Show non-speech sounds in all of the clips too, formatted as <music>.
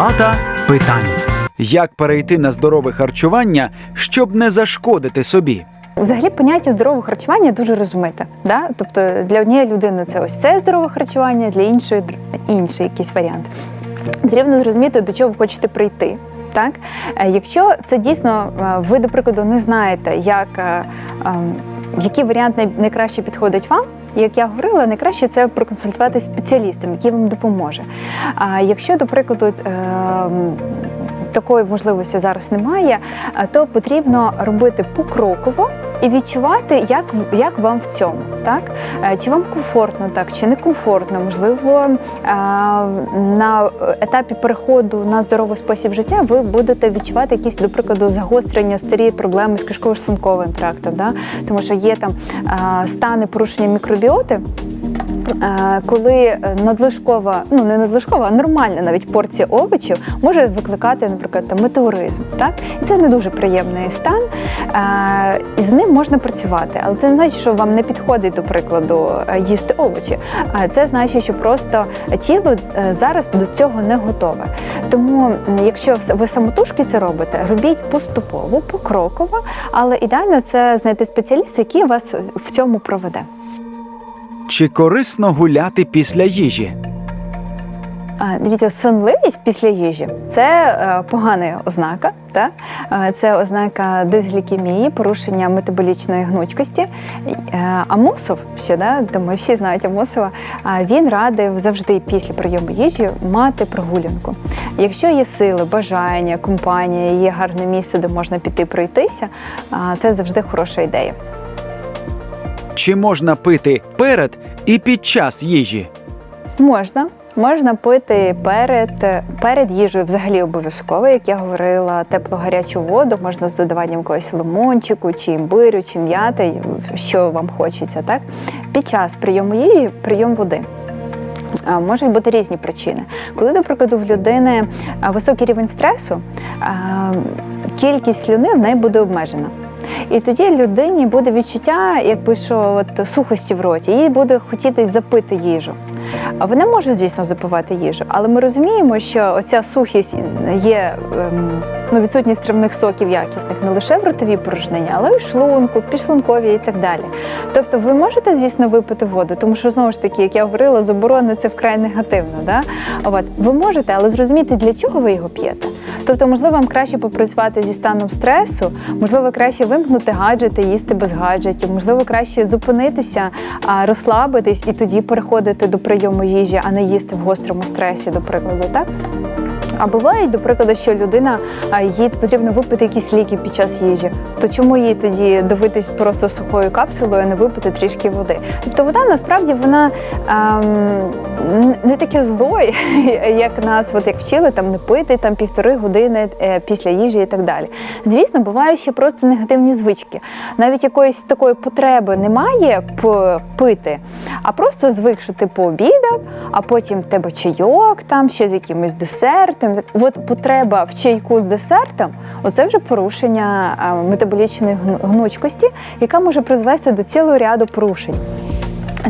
Палата питань. Як перейти на здорове харчування, щоб не зашкодити собі? Взагалі поняття здорового харчування дуже розмите. Да? Тобто для однієї людини це ось це здорове харчування, для іншої інший якийсь варіант. Потрібно зрозуміти, до чого ви хочете прийти. Так? Е, Якщо це дійсно е, ви, до прикладу, не знаєте, як, е, ем, який варіант найкраще підходить вам. Як я говорила, найкраще це проконсультуватися спеціалістом, який вам допоможе. А якщо, до прикладу, ем, такої можливості зараз немає, е, то потрібно робити покроково і відчувати, як, як вам в цьому. Так? Е, Чи вам комфортно так, чи не комфортно, можливо, е, на етапі переходу на здоровий спосіб життя ви будете відчувати якісь, до прикладу, загострення, старі проблеми з кишково-шлунковим трактом, да? тому що є там е, стани порушення мікробіоти. Е, коли надлишкова, ну не надлишкова, а нормальна навіть порція овочів може викликати, наприклад, там, метеоризм. Так? І це не дуже приємний стан, е, і з ним можна працювати. Але це не значить, що вам не підходить, до прикладу, е, їсти овочі. Це значить, що просто тіло е, зараз до цього не готове. Тому, якщо ви самотужки це робите, робіть поступово, покроково, але ідеально це знайти спеціаліста, який вас в цьому проведе. Чи корисно гуляти після їжі? Дивіться, сонливість після їжі це е, погана ознака. Та? Е, Це ознака дисглікемії, порушення метаболічної гнучкості. Е, Амосов, ще да, думаю, всі знають Амосова, він радив завжди після прийому їжі мати прогулянку. Якщо є сили, бажання, компанія, є гарне місце, де можна піти пройтися, це завжди хороша ідея. Чи можна пити перед і під час їжі? Можна. Можна пити перед, перед їжею взагалі обов'язково, як я говорила, тепло-гарячу воду, можна з додаванням якогось лимончику, чи імбирю, чи м'яти, що вам хочеться. Так? Під час прийому їжі прийом води. Можуть бути різні причини. Коли, до прикладу, в людини високий рівень стресу, кількість слюни в неї буде обмежена. І тоді людині буде відчуття, якби що от сухості в роті, їй буде хотіти запити їжу. А Вона може, звісно, запивати їжу, але ми розуміємо, що оця сухість є ем, ну, відсутність травних соків якісних не лише в ротовій порожнині, але й в шлунку, підшлунковій і так далі. Тобто ви можете, звісно, випити воду, тому що знову ж таки, як я говорила, заборона це вкрай негативно. Да? От ви можете, але зрозуміти, для чого ви його п'єте. Тобто, можливо, вам краще попрацювати зі станом стресу, можливо, краще вимкнути гаджети, їсти без гаджетів, можливо, краще зупинитися, розслабитись і тоді переходити до прийому їжі, а не їсти в гострому стресі, до прикладу, так? А буває, до прикладу, що людина їй потрібно випити якісь ліки під час їжі. То чому їй тоді дивитись просто сухою капсулою, а не випити трішки води? Тобто вода насправді вона ем, не таке зло, <laughs> як нас от як вчили там не пити там півтори години е, після їжі і так далі. Звісно, бувають ще просто негативні звички. Навіть якоїсь такої потреби немає пити, а просто звик, що ти пообідав, а потім в тебе чайок там ще з якимось десертом. От потреба в чайку з десертом оце вже порушення метаболічної гну- гнучкості, яка може призвести до цілого ряду порушень.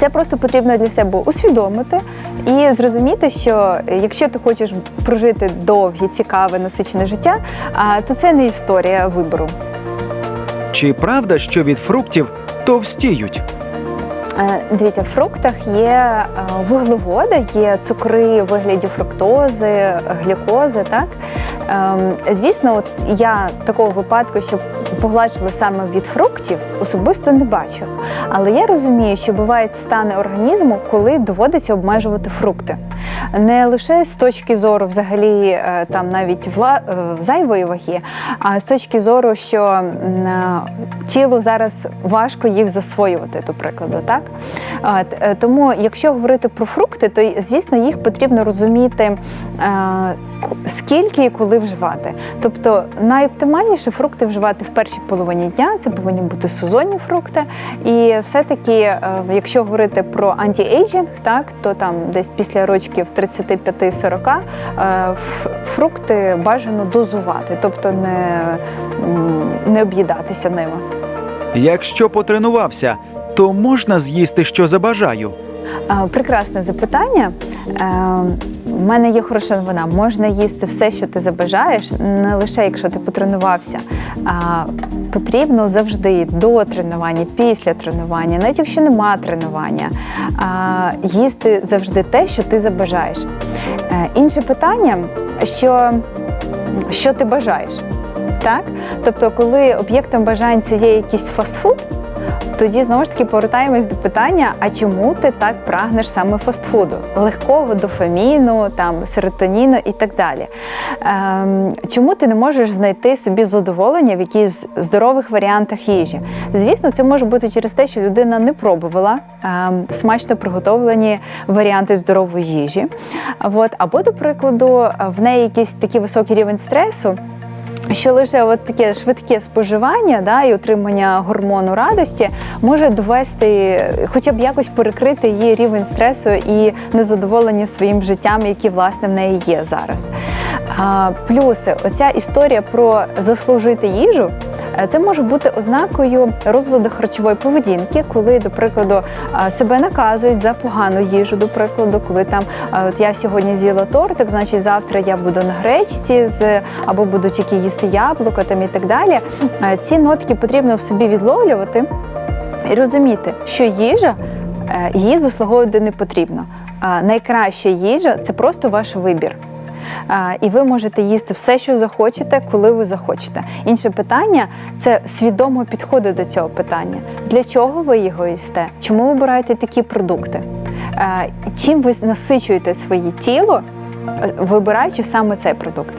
Це просто потрібно для себе усвідомити і зрозуміти, що якщо ти хочеш прожити довге, цікаве, насичене життя, то це не історія вибору. Чи правда, що від фруктів товстіють? Е, Дивіться, в фруктах є е, вуглеводи, є цукри в вигляді фруктози, глюкози. Так звісно, от я такого випадку, щоб погладшили саме від фруктів, особисто не бачила. Але я розумію, що бувають стани організму, коли доводиться обмежувати фрукти. Не лише з точки зору, взагалі, е, там навіть вла... е, зайвої ваги, а з точки зору, що е, тілу зараз важко їх засвоювати, до прикладу, так? От, тому, якщо говорити про фрукти, то звісно їх потрібно розуміти. Скільки і коли вживати. Тобто найоптимальніше фрукти вживати в першій половині дня, це повинні бути сезонні фрукти. І все-таки, е, якщо говорити про антіейджинг, так, то там десь після рочків 35-40 е, фрукти бажано дозувати, тобто не, не об'їдатися ними. Якщо потренувався, то можна з'їсти, що забажаю. Е, Прекрасне запитання. У мене є хороша новина. Можна їсти все, що ти забажаєш, не лише якщо ти потренувався. Потрібно завжди до тренування, після тренування, навіть якщо нема тренування, їсти завжди те, що ти забажаєш. Е, Інше питання, що, що ти бажаєш. Так? Тобто, коли об'єктом бажань це є якийсь фастфуд, тоді знову ж таки повертаємось до питання: а чому ти так прагнеш саме фастфуду? Легкого дофаміну, там серотоніну і так далі. Ем, чому ти не можеш знайти собі задоволення в якихось здорових варіантах їжі? Звісно, це може бути через те, що людина не пробувала ем, смачно приготовлені варіанти здорової їжі. От, або, до прикладу, в неї якийсь такий високий рівень стресу. Що лише от таке швидке споживання да, і отримання гормону радості може довести, хоча б якось перекрити її рівень стресу і незадоволення своїм життям, які власне в неї є зараз. А, плюси, оця історія про заслужити їжу. Це може бути ознакою розладу харчової поведінки, коли, до прикладу, себе наказують за погану їжу, до прикладу, коли там от я сьогодні з'їла тортик, значить завтра я буду на гречці з або буду тільки їсти яблуко там і так далі. Е, Ці нотки потрібно в собі відловлювати і розуміти, що їжа е, її заслуговувати не потрібно. Найкраща їжа це просто ваш вибір. І ви можете їсти все, що захочете, коли ви захочете. Інше питання це свідомо підходу до цього питання. Для чого ви його їсте? Чому ви обираєте такі продукти? Чим ви насичуєте своє тіло, е, вибираючи саме цей продукт?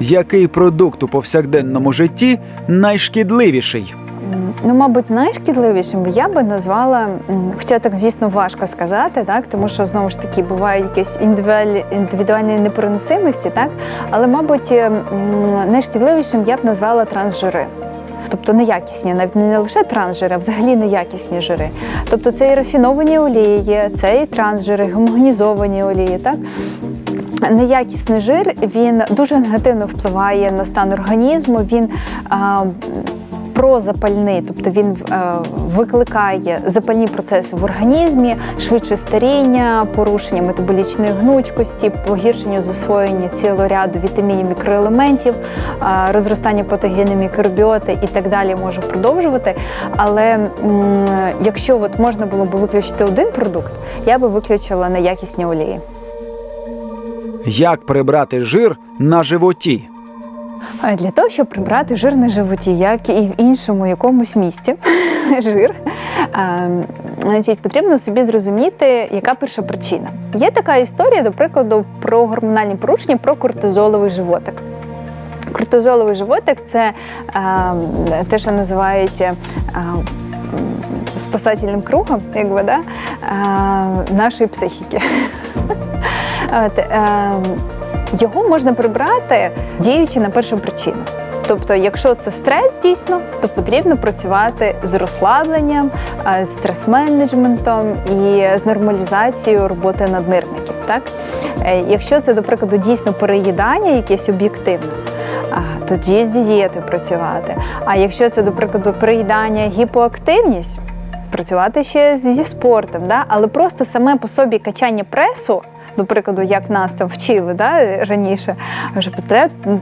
Який продукт у повсякденному житті найшкідливіший? Ну, мабуть, найшкідливішим я би назвала, хоча так, звісно, важко сказати, так, тому що знову ж таки бувають якісь індивідуальні, індивідуальні непереносимості, так, але, мабуть, найшкідливішим я б назвала трансжири. Тобто неякісні, навіть не лише трансжири, а взагалі неякісні жири. Тобто це і рафіновані олії, це і трансжири, гомогенізовані олії. Так? Неякісний жир він дуже негативно впливає на стан організму. Він а, прозапальний, тобто він е, викликає запальні процеси в організмі, швидше старіння, порушення метаболічної гнучкості, погіршення засвоєння цілого ряду вітамінів, мікроелементів, е, розростання патогенної мікробіоти і так далі можу продовжувати. Але м, якщо от можна було б виключити один продукт, я би виключила неякісні олії. Як прибрати жир на животі? Для того, щоб прибрати жир на животі, як і в іншому якомусь місці, <laughs> жир, значить, потрібно собі зрозуміти, яка перша причина. Є така історія, до прикладу, про гормональні порушення, про кортизоловий животик. Кортизоловий животик це те, що називають спасательним кругом, якби, да, нашої психіки. <laughs> От, е, його можна прибрати, діючи на першу причину. Тобто, якщо це стрес дійсно, то потрібно працювати з розслабленням, е, з стрес-менеджментом і з нормалізацією роботи наднирників. Так? Е, Якщо це, до прикладу, дійсно переїдання якесь об'єктивне, тоді з дієтою працювати. А якщо це, до прикладу, переїдання, гіпоактивність, працювати ще зі спортом, да? але просто саме по собі качання пресу. До прикладу, як нас там вчили да, раніше, що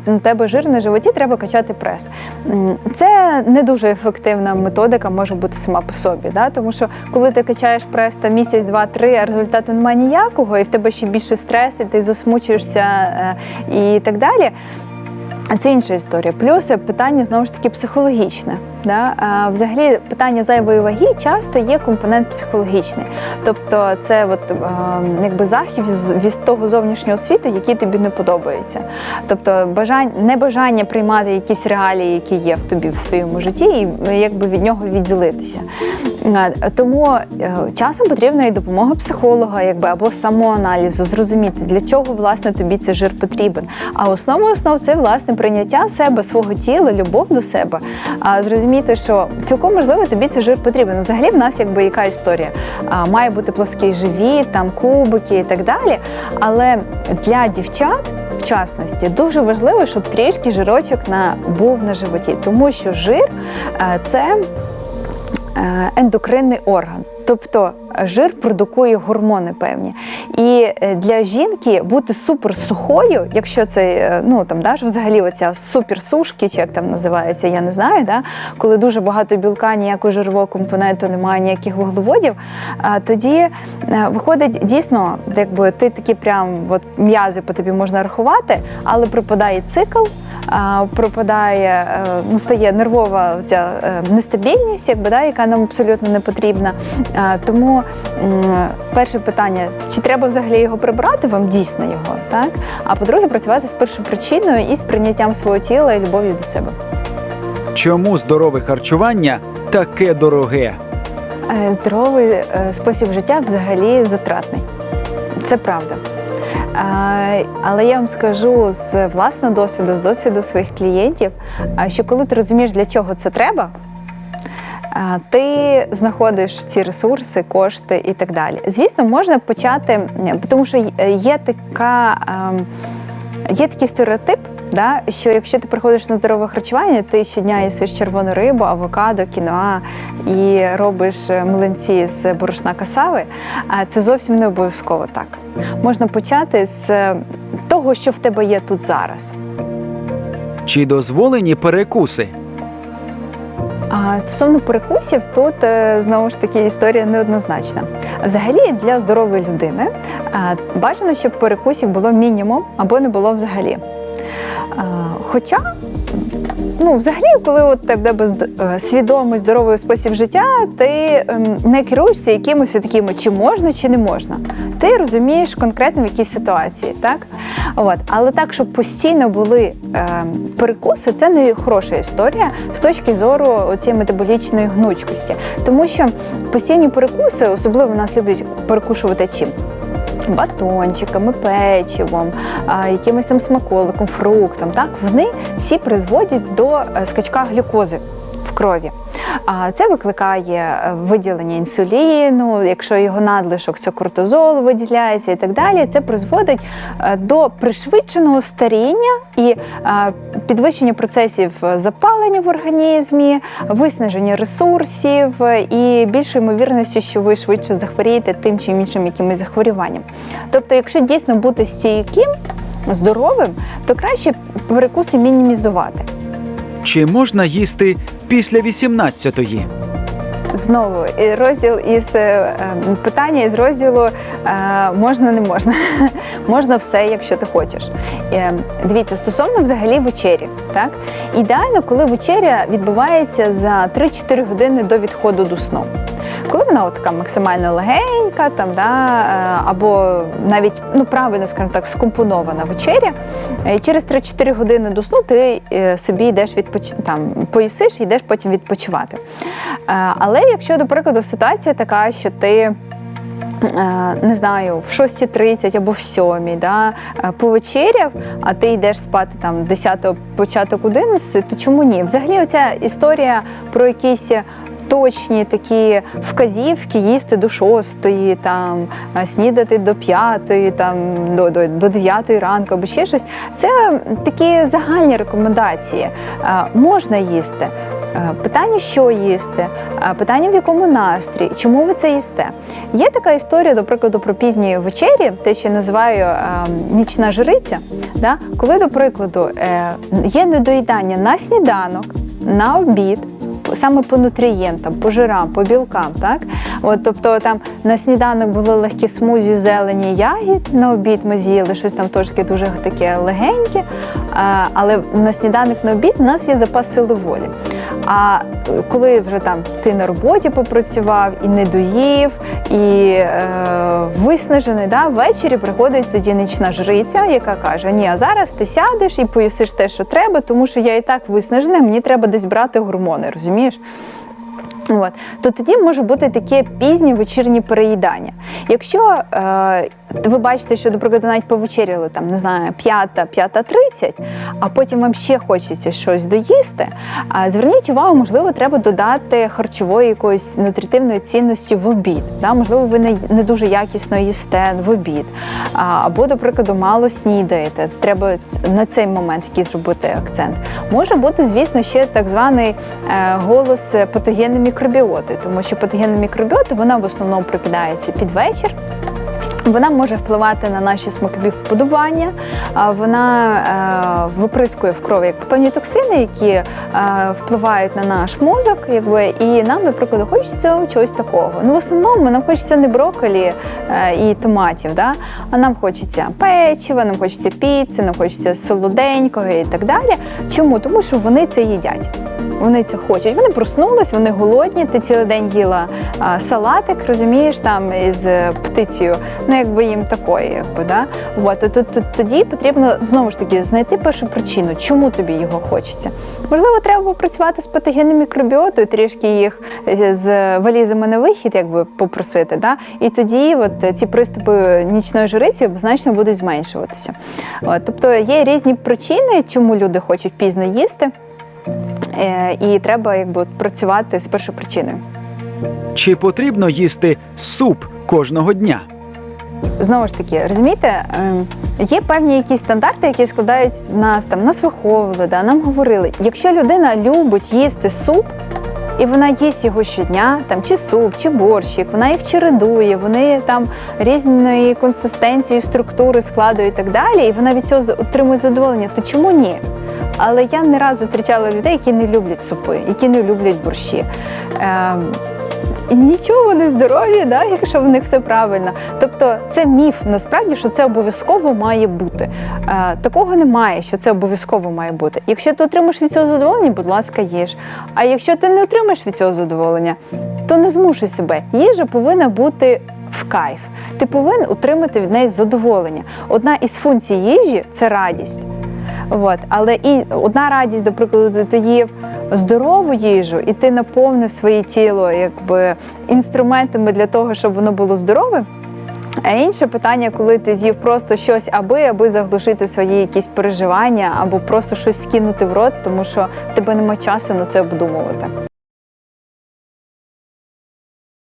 на тебе жир на животі, треба качати прес. Це не дуже ефективна методика може бути сама по собі. Да? Тому що коли ти качаєш прес там місяць, два, три, а результату немає ніякого, і в тебе ще більше стрес, і ти засмучуєшся е, і так далі. Це інша історія. Плюс питання знову ж таки психологічне. Да? А, взагалі, питання зайвої ваги часто є компонент психологічний. Тобто, це от, е, якби захід від того зовнішнього світу, який тобі не подобається. Тобто, бажання, небажання приймати якісь реалії, які є в тобі в твоєму житті, і е, якби від нього відділитися. Е, Тому е, часом потрібна і допомога психолога, якби або самоаналізу, зрозуміти, для чого власне тобі цей жир потрібен. А основа основ це власне прийняття себе, свого тіла, любов до себе. А зрозуміти, що цілком можливо тобі цей жир потрібен. Взагалі в нас якби яка історія. А, має бути плоский живіт, там кубики і так далі. Але для дівчат. В частності дуже важливо, щоб трішки жирочок на був на животі, тому що жир е, це е, ендокринний орган. Тобто жир продукує гормони певні. І е, для жінки бути суперсухою, якщо це е, ну там да, взагалі оця суперсушки, чи як там називається, я не знаю, да, коли дуже багато білка, ніякого жирового компоненту немає, ніяких вуглеводів, тоді е, виходить дійсно, якби ти такі прям от м'язи по тобі можна рахувати, але припадає цикл. Пропадає, е, ну стає нервова ця е, нестабільність, якби да, яка нам абсолютно не потрібна. Тому перше питання: чи треба взагалі його прибрати вам дійсно його, так? А по-друге, працювати з першопричиною і з прийняттям свого тіла і любов'ю до себе. Чому здорове харчування таке дороге? Е, Здоровий спосіб життя взагалі затратний. Це правда. Е, Але я вам скажу з власного досвіду, з досвіду своїх клієнтів, е, що коли ти розумієш, для чого це треба, е, ти знаходиш ці ресурси, кошти і так далі. Звісно, можна почати, тому що е, є така. ем, Є такий стереотип, да, що якщо ти приходиш на здорове харчування, ти щодня їсиш червону рибу, авокадо, кіноа і робиш е, млинці з борошна касави, це зовсім не обов'язково так. Можна почати з е, того, що в тебе є тут зараз. Чи дозволені перекуси? А стосовно перекусів, тут е, знову ж таки історія неоднозначна. Взагалі, для здорової людини бажано, щоб перекусів було мінімум або не було взагалі. Хоча, ну, взагалі, коли от в тебе е, свідомий здоровий спосіб життя, ти ем, не керуєшся якимось такими, чи можна, чи не можна. Ти розумієш конкретно в якійсь ситуації, так? От. Але так, щоб постійно були е, перекуси, це не хороша історія з точки зору цієї метаболічної гнучкості. Тому що постійні перекуси, особливо нас люблять перекушувати чим? Батончиками, печивом, якимось там смаколиком, фруктом. Так вони всі призводять до е, скачка глюкози крові. А це викликає е, виділення інсуліну, якщо його надлишок, це кортизол виділяється і так далі. Це призводить е, до пришвидшеного старіння і е, підвищення процесів запалення в організмі, виснаження ресурсів і більшої ймовірності, що ви швидше захворієте тим чи іншим якимось захворюванням. Тобто, якщо дійсно бути стійким, здоровим, то краще перекуси мінімізувати. Чи можна їсти після 18-ї? Знову розділ із е, е, питання із розділу е, можна, не можна. <laughs> можна все, якщо ти хочеш. Е, Дивіться, стосовно взагалі вечері, так ідеально, коли вечеря відбувається за 3-4 години до відходу до сну. Коли вона така максимально легенька, там да е, або навіть ну правильно скажімо так, скомпонована вечеря, е, через 3-4 години до сну ти е, собі йдеш відпоч... там поїсиш і йдеш потім відпочивати. Але якщо, до прикладу, ситуація така, що ти не знаю, в 6.30 або в 7, да, повечеряв, а ти йдеш спати там 10 початок 11, то чому ні? Взагалі, оця історія про якісь. Точні такі вказівки їсти до шостої, там е, снідати до п'ятої, там до, до, до дев'ятої ранку або ще щось. Це такі загальні рекомендації. Е, Можна їсти. Е, Питання, що їсти, питання, в якому настрій, чому ви це їсте. Є така історія, до прикладу, про пізні вечері, те, що я називаю нічна жриця, да? коли, до прикладу, є недоїдання на сніданок, на обід. Саме по нутрієнтам, по жирам, по білкам, так от тобто там на сніданок були легкі смузі, зелені ягід. На обід ми з'їли щось там трошки дуже таке легеньке. Але на сніданок на обід у нас є запас сили волі. А коли вже там ти на роботі попрацював і не доїв, і е, виснажений, да, ввечері приходить тоді нічна жриця, яка каже: Ні, а зараз ти сядеш і поїсиш те, що треба, тому що я і так виснажений, мені треба десь брати гормони, розумієш? От. То тоді може бути таке пізнє вечірнє переїдання. Якщо е, ви бачите, що, наприклад, ви навіть повечеряли там, не знаю, п'ята, п'ята тридцять, а потім вам ще хочеться щось доїсти. Зверніть увагу, можливо, треба додати харчової якоїсь нутритивної цінності в обід. Да? Можливо, ви не, не дуже якісно їсте в обід. Або, до прикладу, мало снідаєте. Треба на цей момент який зробити акцент. Може бути, звісно, ще так званий е, голос патогенної мікробіоти, тому що патогенна мікробіота вона в основному прокидається під вечір. Вона може впливати на наші смакові вподобання, вона е, виприскує в крові як певні токсини, які е, впливають на наш мозок, якби і нам, наприклад, хочеться чогось такого. Ну, в основному нам хочеться не брокколі е, і томатів, да? а нам хочеться печива, нам хочеться піци, нам хочеться солоденького і так далі. Чому? Тому що вони це їдять. Вони це хочуть. Вони проснулись, вони голодні. Ти цілий день їла салатик, розумієш, там із е, птицею. Ну, якби їм такої, якби да. От, то, тоді потрібно знову ж таки знайти першу причину, чому тобі його хочеться. Можливо, треба попрацювати з патогенною мікробіотою, трішки їх е, з валізами на вихід, якби попросити. Да? І тоді от, ці приступи нічної жириці значно будуть зменшуватися. От, тобто є різні причини, чому люди хочуть пізно їсти. Е, І треба якби працювати з першопричиною. Чи потрібно їсти суп кожного дня? Знову ж таки, розумієте, ем, є певні якісь стандарти, які складають нас там, нас виховували, да, нам говорили, якщо людина любить їсти суп. І вона їсть його щодня, там чи суп, чи борщик, вона їх чередує, вони там різної консистенції, структури, складу і так далі, і вона від цього отримує задоволення. То чому ні? Але я не раз зустрічала людей, які не люблять супи, які не люблять борщі. І нічого вони здорові, да, якщо в них все правильно. Тобто це міф насправді, що це обов'язково має бути. Е, такого немає, що це обов'язково має бути. Якщо ти отримаєш від цього задоволення, будь ласка, їж. А якщо ти не отримаєш від цього задоволення, то не змушуй себе. Їжа повинна бути в кайф. Ти повинен отримати від неї задоволення. Одна із функцій їжі це радість. От. Але і одна радість, до прикладу, ти їв здорову їжу, і ти наповнив своє тіло якби інструментами для того, щоб воно було здоровим. А інше питання, коли ти з'їв просто щось, аби аби заглушити свої якісь переживання, або просто щось скинути в рот, тому що в тебе немає часу на це обдумувати.